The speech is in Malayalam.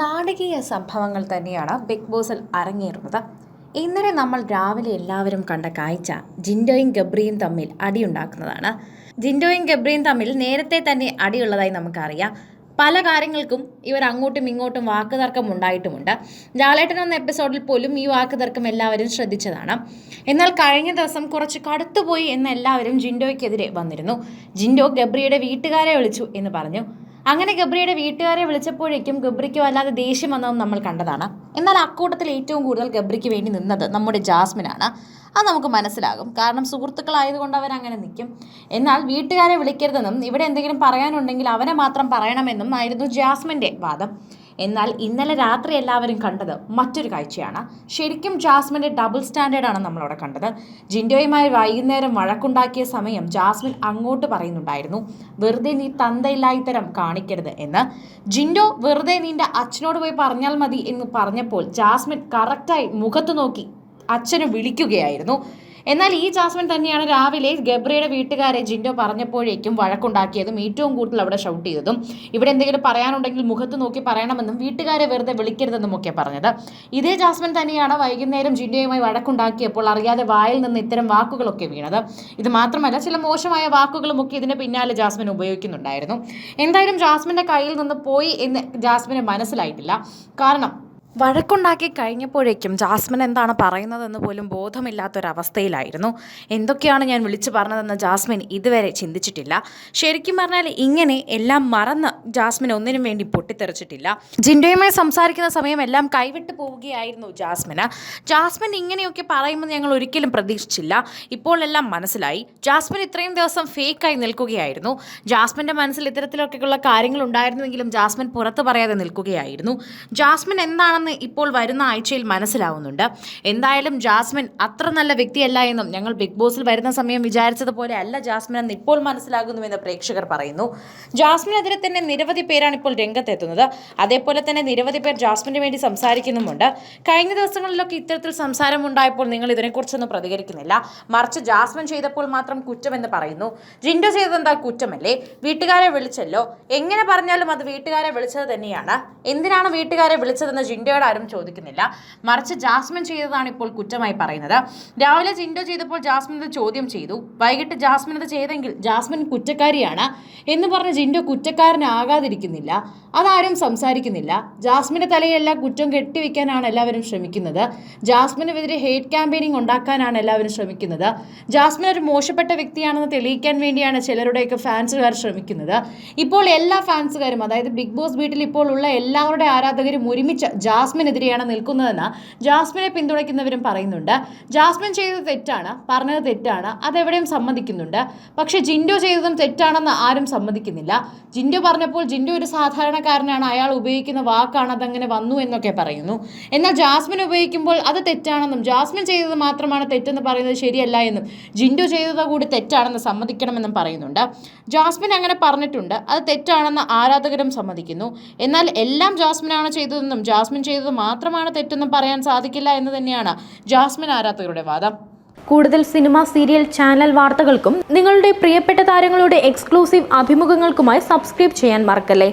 നാടകീയ സംഭവങ്ങൾ തന്നെയാണ് ബിഗ് ബോസിൽ അരങ്ങേറുന്നത്. ഇന്നലെ നമ്മൾ രാവിലെ എല്ലാവരും കണ്ട കാഴ്ച ജിൻഡോയും ഗബ്രിയും തമ്മിൽ അടിയുണ്ടാക്കുന്നതാണ്. ജിൻഡോയും ഗബ്രിയും തമ്മിൽ നേരത്തെ തന്നെ അടിയുള്ളതായി നമുക്കറിയാം. പല കാര്യങ്ങൾക്കും ഇവർ അങ്ങോട്ടും ഇങ്ങോട്ടും വാക്കുതർക്കം ഉണ്ടായിട്ടുമുണ്ട്. ലാലേട്ടൻ എന്ന എപ്പിസോഡിൽ പോലും ഈ വാക്കുതർക്കം എല്ലാവരും ശ്രദ്ധിച്ചതാണ്. എന്നാൽ കഴിഞ്ഞ ദിവസം കുറച്ച് കടുത്തുപോയി എന്ന് എല്ലാവരും ജിൻഡോയ്ക്കെതിരെ വന്നിരുന്നു. ജിൻഡോ ഗബ്രിയുടെ വീട്ടുകാരെ വിളിച്ചു എന്ന് പറഞ്ഞു. അങ്ങനെ ഗബ്രിയുടെ വീട്ടുകാരെ വിളിച്ചപ്പോഴേക്കും ഗബ്രിക്ക് വല്ലാതെ ദേഷ്യം വന്നതെന്ന് നമ്മൾ കണ്ടതാണ്. എന്നാൽ അക്കൂട്ടത്തിൽ ഏറ്റവും കൂടുതൽ ഗബ്രിക്ക് വേണ്ടി നിന്നത് നമ്മുടെ ജാസ്മിനാണ്. അത് നമുക്ക് മനസ്സിലാകും. കാരണം സുഹൃത്തുക്കളായതുകൊണ്ട് അവർ അങ്ങനെ നിൽക്കും. എന്നാൽ വീട്ടുകാരെ വിളിക്കരുതെന്നും ഇവിടെ എന്തെങ്കിലും പറയാനുണ്ടെങ്കിൽ അവനെ മാത്രം പറയണമെന്നും ആയിരുന്നു ജാസ്മിന്റെ വാദം. എന്നാൽ ഇന്നലെ രാത്രി എല്ലാവരും കണ്ടത് മറ്റൊരു കാഴ്ചയാണ്. ശരിക്കും ജാസ്മിന്റെ ഡബിൾ സ്റ്റാൻഡേർഡാണ് നമ്മളവിടെ കണ്ടത്. ജിൻഡോയുമായി വൈകുന്നേരം വഴക്കുണ്ടാക്കിയ സമയം ജാസ്മിൻ അങ്ങോട്ട് പറയുന്നുണ്ടായിരുന്നു വെറുതെ നീ തന്തയില്ലായിത്തരം കാണിക്കരുത് എന്ന്. ജിൻഡോ വെറുതെ നിന്റെ അച്ഛനോട് പോയി പറഞ്ഞാൽ മതി എന്ന് പറഞ്ഞപ്പോൾ ജാസ്മിൻ കറക്റ്റായി മുഖത്ത് നോക്കി അച്ഛനെ വിളിക്കുകയായിരുന്നു. എന്നാൽ ഈ ജാസ്മിൻ തന്നെയാണ് രാവിലെ ഗബ്രയുടെ വീട്ടുകാരെ ജിൻഡോ പറഞ്ഞപ്പോഴേക്കും വഴക്കുണ്ടാക്കിയതും ഏറ്റവും കൂടുതൽ അവിടെ ഷൗട്ട് ചെയ്തതും. ഇവിടെ എന്തെങ്കിലും പറയാനുണ്ടെങ്കിൽ മുഖത്ത് നോക്കി പറയണമെന്നും വീട്ടുകാരെ വെറുതെ വിളിക്കരുതെന്നും ഒക്കെ പറഞ്ഞത്. ഇതേ ജാസ്മിൻ തന്നെയാണ് വൈകുന്നേരം ജിൻഡോയുമായി വഴക്കുണ്ടാക്കിയപ്പോൾ അറിയാതെ വായിൽ നിന്ന് ഇത്തരം വാക്കുകളൊക്കെ വീണത്. ഇത് മാത്രമല്ല ചില മോശമായ വാക്കുകളും ഒക്കെ ഇതിന് പിന്നാലെ ജാസ്മിൻ ഉപയോഗിക്കുന്നുണ്ടായിരുന്നു. എന്തായാലും ജാസ്മിന്റെ കയ്യിൽ നിന്ന് പോയി എന്ന് ജാസ്മിന് മനസ്സിലായിട്ടില്ല. കാരണം വഴക്കുണ്ടാക്കി കഴിഞ്ഞപ്പോഴേക്കും ജാസ്മിൻ എന്താണ് പറയുന്നതെന്ന് പോലും ബോധമില്ലാത്തൊരവസ്ഥയിലായിരുന്നു. എന്തൊക്കെയാണ് ഞാൻ വിളിച്ചു പറഞ്ഞതെന്ന് ജാസ്മിൻ ഇതുവരെ ചിന്തിച്ചിട്ടില്ല. ശരിക്കും പറഞ്ഞാൽ ഇങ്ങനെ എല്ലാം മറന്ന് ജാസ്മിൻ ഒന്നിനും വേണ്ടി പൊട്ടിത്തെറിച്ചിട്ടില്ല. ജിൻഡോയുമായി സംസാരിക്കുന്ന സമയം എല്ലാം കൈവിട്ട് പോവുകയായിരുന്നു ജാസ്മിന്. ജാസ്മിൻ ഇങ്ങനെയൊക്കെ പറയുമ്പോൾ ഞങ്ങൾ ഒരിക്കലും പ്രതീക്ഷിച്ചില്ല. ഇപ്പോൾ എല്ലാം മനസ്സിലായി. ജാസ്മിൻ ഇത്രയും ദിവസം ഫേക്കായി നിൽക്കുകയായിരുന്നു. ജാസ്മിന്റെ മനസ്സിൽ ഇത്തരത്തിലൊക്കെയുള്ള കാര്യങ്ങൾ ഉണ്ടായിരുന്നുവെങ്കിലും ജാസ്മിൻ പുറത്ത് പറയാതെ നിൽക്കുകയായിരുന്നു. ജാസ്മിൻ എന്താണെന്ന് ഇപ്പോൾ വരുന്ന ആഴ്ചയിൽ മനസ്സിലാവുന്നുണ്ട്. എന്തായാലും ജാസ്മിൻ അത്ര നല്ല വ്യക്തിയല്ല എന്നും ഞങ്ങൾ ബിഗ് ബോസിൽ വരുന്ന സമയം വിചാരിച്ചതുപോലെ അല്ല ജാസ്മിൻ എന്ന് ഇപ്പോൾ മനസ്സിലാകുന്നുവെന്ന് പ്രേക്ഷകർ പറയുന്നു. ജാസ്മിനെതിരെ തന്നെ നിരവധി പേരാണ് ഇപ്പോൾ രംഗത്തെത്തുന്നത്. അതേപോലെ തന്നെ നിരവധി പേർ ജാസ്മിന് വേണ്ടി സംസാരിക്കുന്നുമുണ്ട്. കഴിഞ്ഞ ദിവസങ്ങളിലൊക്കെ ഇത്തരത്തിൽ സംസാരം ഉണ്ടായപ്പോൾ നിങ്ങൾ ഇതിനെക്കുറിച്ചൊന്നും പ്രതികരിക്കുന്നില്ല. മറിച്ച് ജാസ്മിൻ ചെയ്തപ്പോൾ മാത്രം കുറ്റമെന്ന് പറയുന്നു. ജിൻഡോ ചെയ്തതെന്താ കുറ്റമല്ലേ? വീട്ടുകാരെ വിളിച്ചല്ലോ. എങ്ങനെ പറഞ്ഞാലും അത് വീട്ടുകാരെ വിളിച്ചത് തന്നെയാണ്. എന്തിനാണ് വീട്ടുകാരെ വിളിച്ചതെന്ന് ജിൻഡോയോട് ആരും ചോദിക്കുന്നില്ല. മറിച്ച് ജാസ്മിൻ ചെയ്തതാണ് ഇപ്പോൾ കുറ്റമായി പറയുന്നത്. രാവിലെ ജിൻഡോ ചെയ്തപ്പോൾ ജാസ്മിൻ അത് ചോദ്യം ചെയ്തു. വൈകിട്ട് ജാസ്മിൻ അത് ചെയ്തെങ്കിൽ ജാസ്മിൻ കുറ്റക്കാരിയാണ് എന്ന് പറഞ്ഞ് ജിൻഡോ കുറ്റക്കാരനാകാതിരിക്കുന്നില്ല അതാരും സംസാരിക്കുന്നില്ല. ജാസ്മിന്റെ തലയിലെല്ലാം കുറ്റം കെട്ടിവെക്കാനാണ് എല്ലാവരും ശ്രമിക്കുന്നത്. ജാസ്മിനെതിരെ ഹേറ്റ് ക്യാമ്പയിനിങ് ഉണ്ടാക്കാനാണ് എല്ലാവരും ശ്രമിക്കുന്നത്. ജാസ്മിൻ ഒരു മോശപ്പെട്ട വ്യക്തിയാണെന്ന് തെളിയിക്കാൻ വേണ്ടിയാണ് ചിലരുടെയൊക്കെ ഫാൻസുകാർ ശ്രമിക്കുന്നത്. ഇപ്പോൾ എല്ലാ ഫാൻസുകാരും അതായത് ബിഗ് ബോസ് വീട്ടിൽ ഇപ്പോൾ ഉള്ള എല്ലാവരുടെ ആരാധകരും ഒരുമിച്ച് ജാസ്മിനെതിരെയാണ് നിൽക്കുന്നതെന്ന് ജാസ്മിനെ പിന്തുണയ്ക്കുന്നവരും പറയുന്നുണ്ട്. ജാസ്മിൻ ചെയ്തത് തെറ്റാണ് പറഞ്ഞത് തെറ്റാണ് അതെവിടെയും സമ്മതിക്കുന്നുണ്ട്. പക്ഷേ ജിൻഡോ ചെയ്തതും തെറ്റാണെന്ന് ആരും സമ്മതിക്കുന്നില്ല. ജിൻഡോ പറഞ്ഞപ്പോൾ ജിൻഡോ ഒരു സാധാരണക്കാരനാണ് അയാൾ ഉപയോഗിക്കുന്ന വാക്കാണ് അതങ്ങനെ വന്നു എന്നൊക്കെ പറയുന്നു. എന്നാൽ ജാസ്മിൻ ഉപയോഗിക്കുമ്പോൾ അത് തെറ്റാണെന്നും ജാസ്മിൻ ചെയ്തത് മാത്രമാണ് തെറ്റെന്ന് പറയുന്നത് ശരിയല്ല എന്നും ജിൻഡോ ചെയ്തത് കൂടി തെറ്റാണെന്ന് സമ്മതിക്കണമെന്നും പറയുന്നുണ്ട്. ജാസ്മിൻ അങ്ങനെ പറഞ്ഞിട്ടുണ്ട് അത് തെറ്റാണെന്ന് ആരാധകരും സമ്മതിക്കുന്നു. എന്നാൽ എല്ലാം ജാസ്മിനാണ് ചെയ്തതെന്നും ജാസ്മിൻ ചെയ്തത് മാത്രമാണ് തെറ്റെന്നും പറയാൻ സാധിക്കില്ല എന്ന് തന്നെയാണ് ജാസ്മിൻ ആരാധകരുടെ വാദം. കൂടുതൽ സിനിമ സീരിയൽ ചാനൽ വാർത്തകൾക്കും നിങ്ങളുടെ പ്രിയപ്പെട്ട താരങ്ങളുടെ എക്സ്ക്ലൂസീവ് അഭിമുഖങ്ങൾക്കുമായി സബ്സ്ക്രൈബ് ചെയ്യാൻ മറക്കല്ലേ?